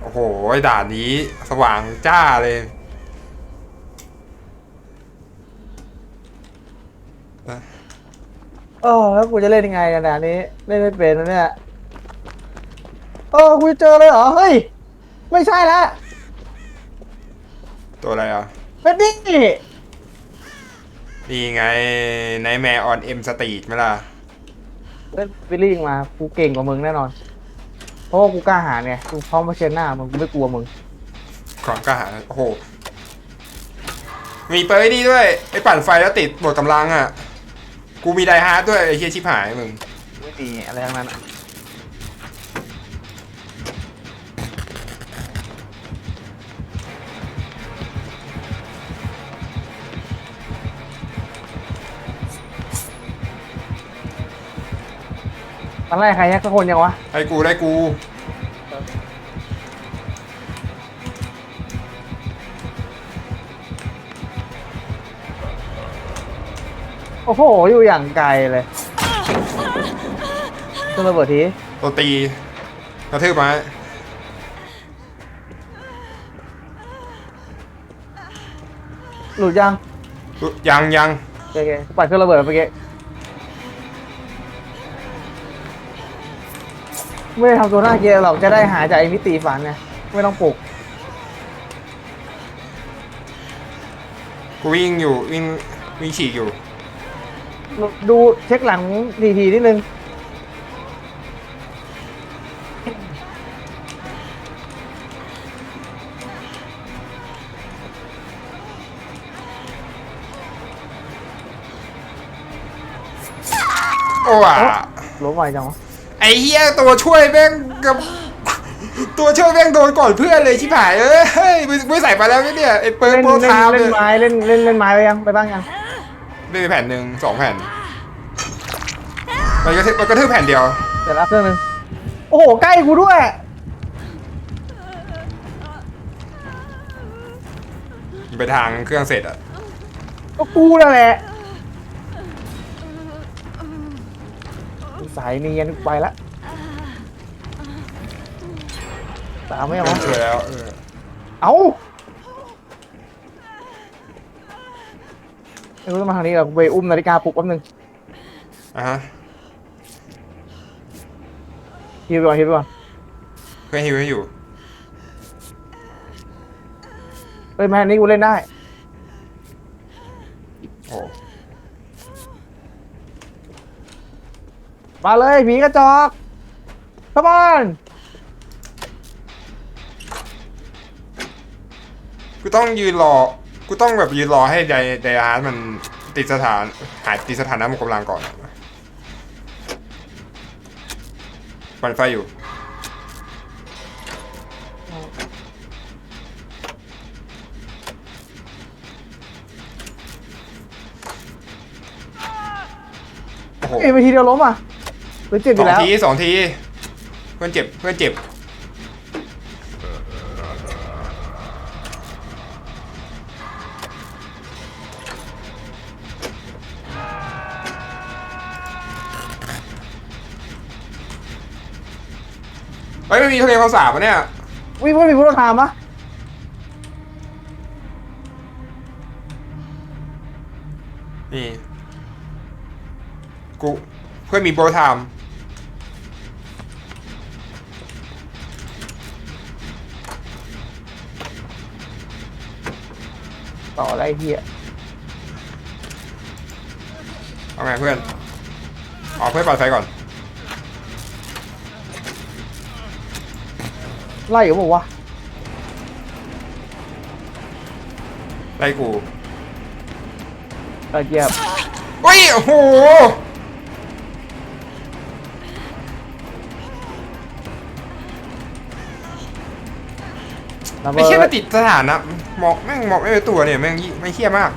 โอ้โหด่านนี้สว่างจ้าเลยโอ้แล้วกูจะเล่นยังไงกันอันนี้เล่นไม่เป็นนะเนี่ยโอ้กูจะเจอเลยเหรอเฮ้ยไม่ใช่ละตัวอะไรอะเป็นนี่นี่ไงไนแมร์ออนเอ็มสตรีทไหมล่ะเล่นฟิลลิ่งมากูเก่งกว่ามึงแน่นอน เพราะว่ากูกล้าหาญไงกูพร้อมมาเชิญหน้ามึงกูไม่กลัวมึงของกล้าหาญโอ้โห มีเปอร์ไอ้นี่ด้วยไอ้ปั่นไฟแล้วติดบวกกำลังอะ กูมีไดฮาร์ดด้วยไอ้เฮียชิบหายมึง ไม่มีอะไรทั้งนั้นอะ ตอนแรกใครยักสักคนยังวะให้กูได้กูโอ้โหอยู่อย่างไกลเลยตัวระเบิดทีตัวตีกระทืบมาหลุดยังยังยังโอเคๆกูปัดเครื่องระเบิดไปเมื่อกี้ ไม่ได้ทำตัวน่าเกลียดหรอกจะได้หายจากไอ้มิติฝันไงไม่ต้องปลุกกูวิ่งอยู่วิ่งวิ่งฉีกอยู่ ดูเช็คหลังทีทีนิดนึงโอ้ว่ะล้มไหวจังวะ ไอ้เฮียตัวช่วยแม่งกับตัวช่วยแม่งโดนก่อนเพื่อนเลยชิบหายเอ้ยเฮ้ยไม่ไม่ใส่ไปแล้วเนี่ยไอ้เปิร์เล่นโปรเล่นทามเล่เนี่นยไม้เล่นเล่นเล่นไม้ไปยังไปบ้างยังได้ไปแผ่นหนึ่งสองแผ่นมันกระทืบมันกระทืบแผ่นเดียวเดี๋ยวรับเครื่องนึงโอ้โหใกล้กูด้วยไปทางเครื่องเสร็จอะก็กูนั่นแหละ สายเนียนไปละตามไม่เอาเพื่อนช่วยแล้วเออเอาไม่รู้จะมาทางนี้เหรอกูไปอุ้มนาฬิกาปลุกแป๊บนึงอะฮะฮิวไปก่อนฮิวไปก่อนเพื่อนฮิวให้อยู่เฮ้ยแม่อันนี้กูเล่นได้ โอ้ มาเลยผีกระจอกขมอนกูต้องยืนรอ กูต้องแบบยืนรอให้ไดไดอาร์ตมันติดสถาน หายติดสถานะหมดกำลังก่อนปั่นไฟอยู่ โอ้โห เอ้ยไปทีเดียวล้มอะ หรือเจ็บอสอยู่งแล้วทีสองที เพื่อนเจ็บเพื่อนเจ็บ เฮ้ยไม่มีทะเลภาษาปะเนี่ย วิ่งเพื่อนมีพุทธคามปะนี่ กู เพื่อนมีโบไทม์ ต่ออะไรเฮียเอาไงเพื่อนออกเพื่อนปัดไฟก่อน ไล่อยู่บอกว่าวะไล่กูเออเจ็บเฮ้ย โอ้โห ระไม่เบิเชี่ยดมาติดสถานะหมอกแม่งหมอกไม่เป็นตัวเนี่ยแม่งยี่ไม่เชี่ยมาก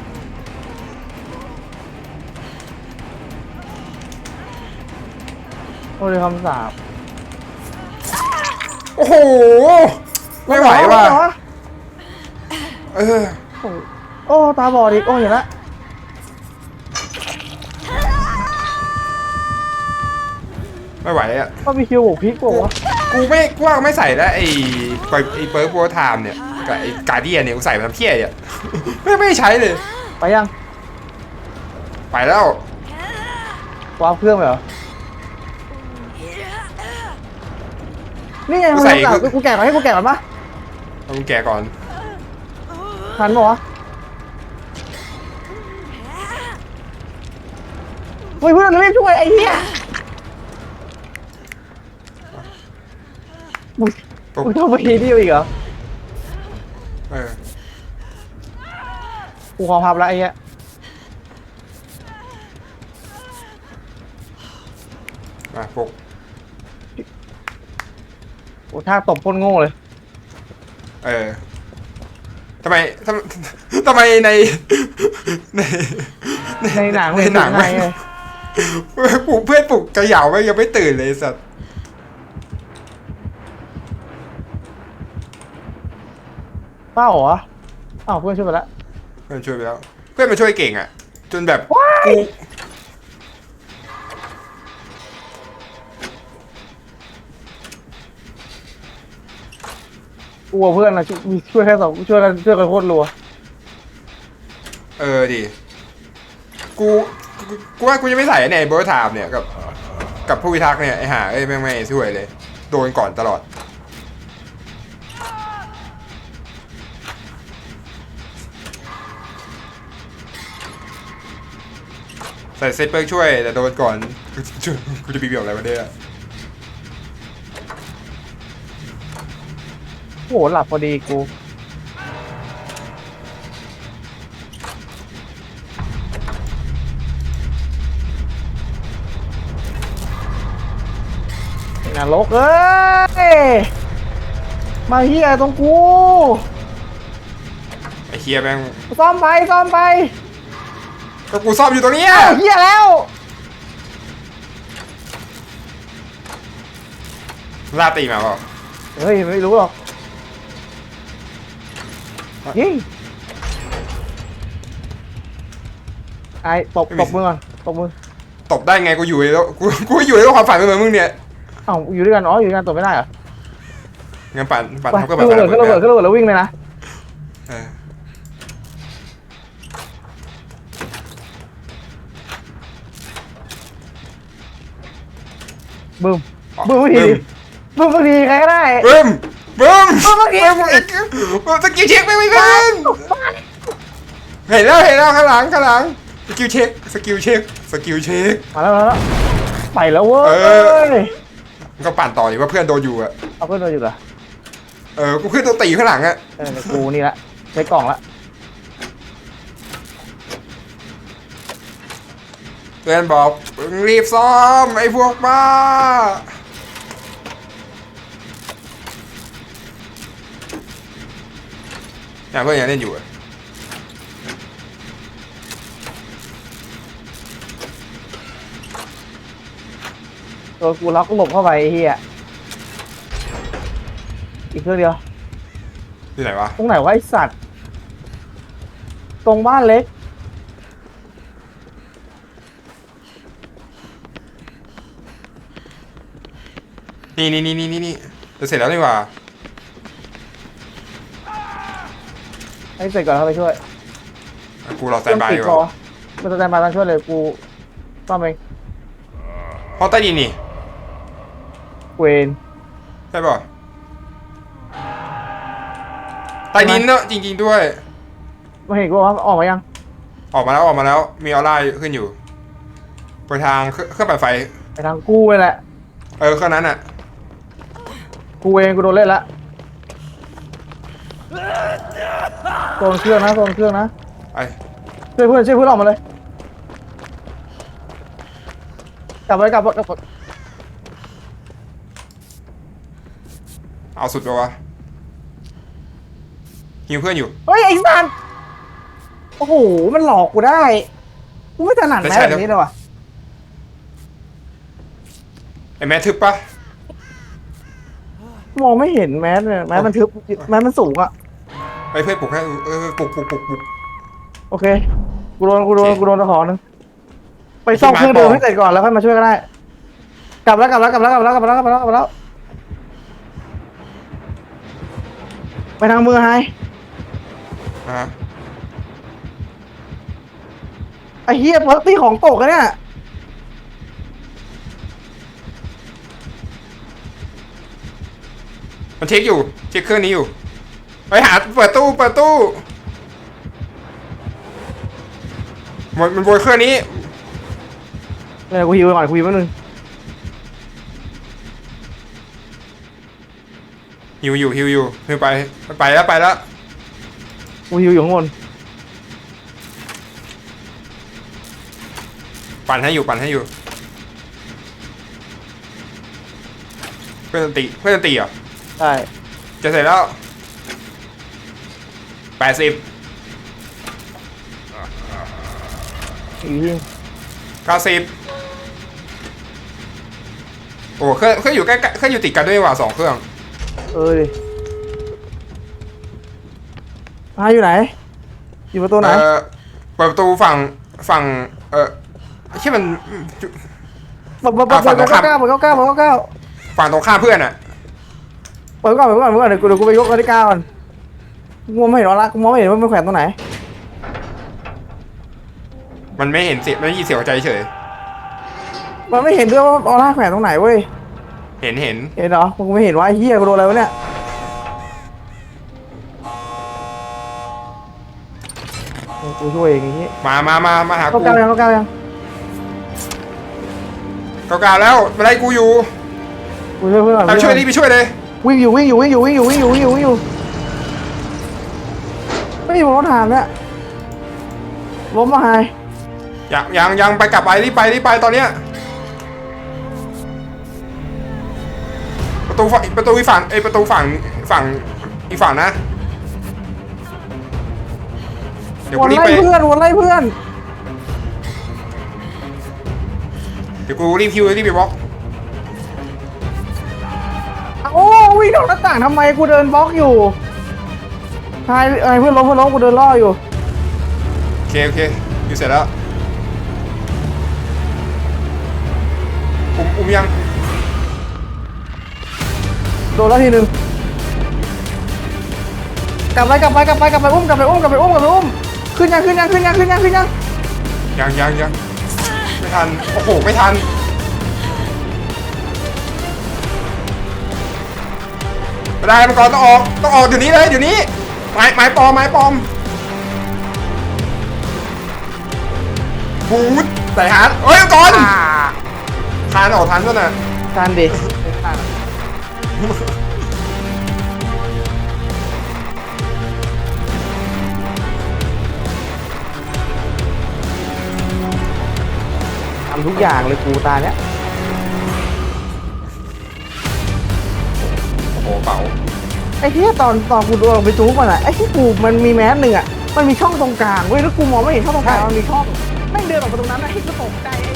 โอ้ยคำสาปโอ้โหไม่ไหวว่ะไม่ไหวเออโอ้ยโอ้ตาบอดอีกโอ้เห็นละไม่ไหวอะก็มีคิวบวกพลิกบอกวะ กูไม่กูว่าไม่ใส่แล้วไอ้ไอ้เปิร์กโบไทม์เนี่ยกับไอ้การเดียนเนี่ยกูใส่มาทำเพี้ยเนี่ยไม่ไม่ใช้เลย ไปยังไปแล้ววางเครื่องไปเหรอ นี่ไงกูมึงใส่แกะกูแกะก่อนให้กูแกะก่อนปะเอามึงแกะก่อนทันปะวะเฮ้ยเพื่อนรีบช่วยไอ้เหี้ย มึงปุ๊บมึงต้องไปทีเดียวอีกเหรอเออกูขอพับแล้วไอ้เหี้ยมาปุ๊บกูท่าตบพ่นโง่เลย เออทำไมทำทำไมใน ในในหนังในหนังในไงปลุกเพื่อนปลุกกระเหยาไม่ยังไม่ตื่นเลยไอ้สัตว์ เป้าเหรออ้าวเพื่อนช่วยไปแล้วเพื่อนช่วยไปแล้ว เพื่อนมาช่วยเก่งอะ จนแบบว้ายกูกลัวเพื่อนนะช่วยช่วยแค่สองช่วยกันช่วยกันโคตรรัวเออดิกูกูกูว่ากูจะไม่ใส่เนี่ยเบอร์ถามเนี่ยกับ กับผู้พิทักษ์เนี่ยไอ้ห่าเอ้ยแม่งไม่ช่วยเลย โดนก่อนตลอด ใส่เซตเปิร์กช่วยแต่โดนก่อนกูจะช่วยกูจะบีบอะไรวะเนี่ยโอ้โหหลับพอดีกูนรกเอ้ย มาเฮียตรงกู ไอ้เฮียแม่ง ซ่อมไปซ่อมไป ก็กูซ่อมอยู่ตรงเนี้ยอ้าวเฮียแล้วลาตีมาเปล่าเฮ้ยไม่รู้หรอกยิงไอ้ตบตบมือก่อนตบมือตบได้ไงกูอยู่ในแล้วกูกูอยู่ในโลกความฝันเหมือนมึงเนี่ยเอ้าอยู่ด้วยกันอ๋ออยู่ด้วยกันตบไม่ได้เหรองั้นปั่นปั่นไปเขาก็ขึ้แบบนระเบิดขึ้นระเบิดขึ้นระเบิดแล้ววิ่งเลยนะ เออ บึ้มบึ้มไม่ดีบึ้มไม่ดีใครก็ได้ บึ้มบึ้มบึ้มเมื่อกี้บึ้มสกิลเช็คไม่ไม่เป็นเห็นแล้วเห็นแล้วข้างหลังข้างหลังสกิลเช็คสกิลเช็คสกิลเช็คมาแล้วมาแล้วไปแล้วเว้เอยมันก็ปั่นต่ออยู่ว่าเพื่อนโดนอยู่อะเอาเพื่อนเราอยู่เหรอเออกูขึ้นตัวตีข้างหลังอะเออในกูนี่ละใช้กล่องละ พื่อนบอกมึงรีบซ่อมไอ้พวกบ้าเนี่ยเพื่อนยังเล่นอยู่อะตัวกูล็อกหลบเข้าไปไอ้เฮียอีกเครื่องเดียวที่ไหนวะ ตรงไหนวะไอสัตว์ ตรงบ้านเล็ก นี่นี่นี่นี่นี่นี่จะเสร็จแล้วนี่หว่าให้เสร็จก่อนเข้าไปช่วยกูรอสแตนบายอยู่คอมันสแตนบายตอนช่วยเลยกูซ่อมเองห้องใต้ดินนี่เวนใช่ป่ะใต้ดินเนอะจริง ๆด้วย มาเห็นกูว่าออกมายัง ออกมาแล้วออกมาแล้ว มีออร่าขึ้นอยู่ไปทางเครื่องเครื่องปั่นไฟ ไปทางกูไปแหละ เออเครื่องนั้นอะ กูเองกูโดนเล่นละโซนเครื่องนะโซนเครื่องนะไอช่วยเพื่อนช่วยเพื่อนออกมาเลยกลับไปกลับไปกลับไปเอาสุดไปวะหิวเพื่อนอยู่เฮ้ยไอ้สันโอ้โหมันหลอกกูได้กูไม่ถนัดไม่แม้ใช่แบบนี้เลยว่ะไอแม่ทึบปะ มองไม่เห็นแมสเยแมสมันทึบแมสมันสูงอะไปเพื่อปลุกให้ปลุกปลุกปลุกปลุก โอเคกูโดนกูโดนกูโดนตะขอหนึงไปซ่อมเครื่องเดิมให้เสร็จก่อนแล้วค่อยมาช่วยก็ได้ กลับแล้วกลับแล้วกลับแล้วกลับแล้วกลับแล้วกลับแล้วกลับแล้วไปทางมือไฮอะไอ้เฮียเพราะตีของตกกันเนี่ย มันเช็คอยู่ เช็คเครื่องนี้อยู่ ไปหาเปิดตู้เปิดตู้มันมันโวยเครื่องนี้เดี๋ยวกูฮิวไปก่อนกูฮิวแป๊บนึงหิวอยู่หิวอยู่หิวไปมันไปแล้วไปแล้วกูฮิวอยู่ข้างบนปั่นให้อยู่ปั่นให้อยู่ เพื่อนตีเพื่อนตีเหรอ ใช่จะเสร็จแล้วแปดสิบอีกทีเก้าสิบโอ้เครื่องเครื่องอยู่ใกล้ๆเครื่องอยู่ติดกันด้วยว่ะสองเครื่อง เออดิไฮอยู่ไหน อยู่ประตูไหน เออเปิดประตูฝั่งฝั่ง เออที่มันเปิดเปิดเปิดอะฝั่เปิงดตรงข้าม เก้าเปิดเก้าเก้าเปิดเก้าเก้าฝั่งตรงข้ามเพื่อนอะ เปิดก่อนเปิดก่อนเปิดก่อนเดี๋ยวกูเดี๋ยวกูไปยกนาฬิกาก่อนกูมองไม่เห็นว่าละกูมองไม่เห็นว่ามันแขวนตรงไหนมันไม่เห็นเสียงไม่ได้ยินเสียงหัวใจเฉย มันไม่เห็นด้วยว่าออร่าแขวนตรงไหนเว้ยเห็นเห็นเห็นเหรอกูไม่เห็นว่าไอ้เหี้ยกูโดนอะไรวะเนี่ยกูช่วยเองอย่างงี้มามามามาหาเข้ากูเก้ายังเข้าเก้ายังเก้าๆแล้วมาไล่กูอยู่กูช่วยเพื่อนก่อนไปช่วยรีบไปช่วยเลย วิ่งอยู่วิ่งอยู่วิ่งอยู่วิ่งอยู่วิ่งอยู่วิ่งอยู่วิ่งอยู่ไม่มีรถถามเนี่ยล้มมาไฮยังยังยังไปกลับไปรีบไปรีบไปตอนเนี้ยประตูฝั่งประตูอีกฝั่งเอยประตูฝั่งฝั่งอีกฝั่งนะเดี๋ยววกูนรีบไล่ไปเพื่อนวนไล่เพื่อน เดี๋ยวกูรีบฮิวรีบไปบล็อก วิ่งออกหน้าต่างทำไมกูเดินบล็อกอยู่ไฮไฮเพื่อนล้มเพื่อนล้มกูเดินล่ออยู่ โอเคโอเคอยู่เสร็จแล้วอุ้มอุ้มยังโดนแล้วทีหนึ่งกลับไปกลับไปกลับไปกลับไปอุ้มกลับไปอุ้มกลับไปอุ้มกลับไปอุ้มขึ้นยังขึ้นยังขึ้นยังขึ้นยังขึ้นยังยังยังยังไม่ทัน โอ้โห ไม่ทัน ไม่ได้มังกรต้องออกต้องออกเดี๋ยวนี้เลยเดี๋ยวนี้ไม้ไม้ปลอมไม้ปลอมบูทใส่ฮาร์ดเฮ้ยมังกรทานออกทันซะน่ะการดิทำทุกอย่างเลยกูตาเนี้ย อ้โหเป๋าไอ้ที่ตอนตอนกูโดนไปจู๊บมันอะไอ้ที่กูมันมีแมสหนึ่งอะมันมีช่องตรงกลางเว้ยแล้วกูมองไม่เห็นช่องตรงกลางมันมีช่องแม่งเดินออกมาตรงนั้นนะไอ้กูตกใจไอ้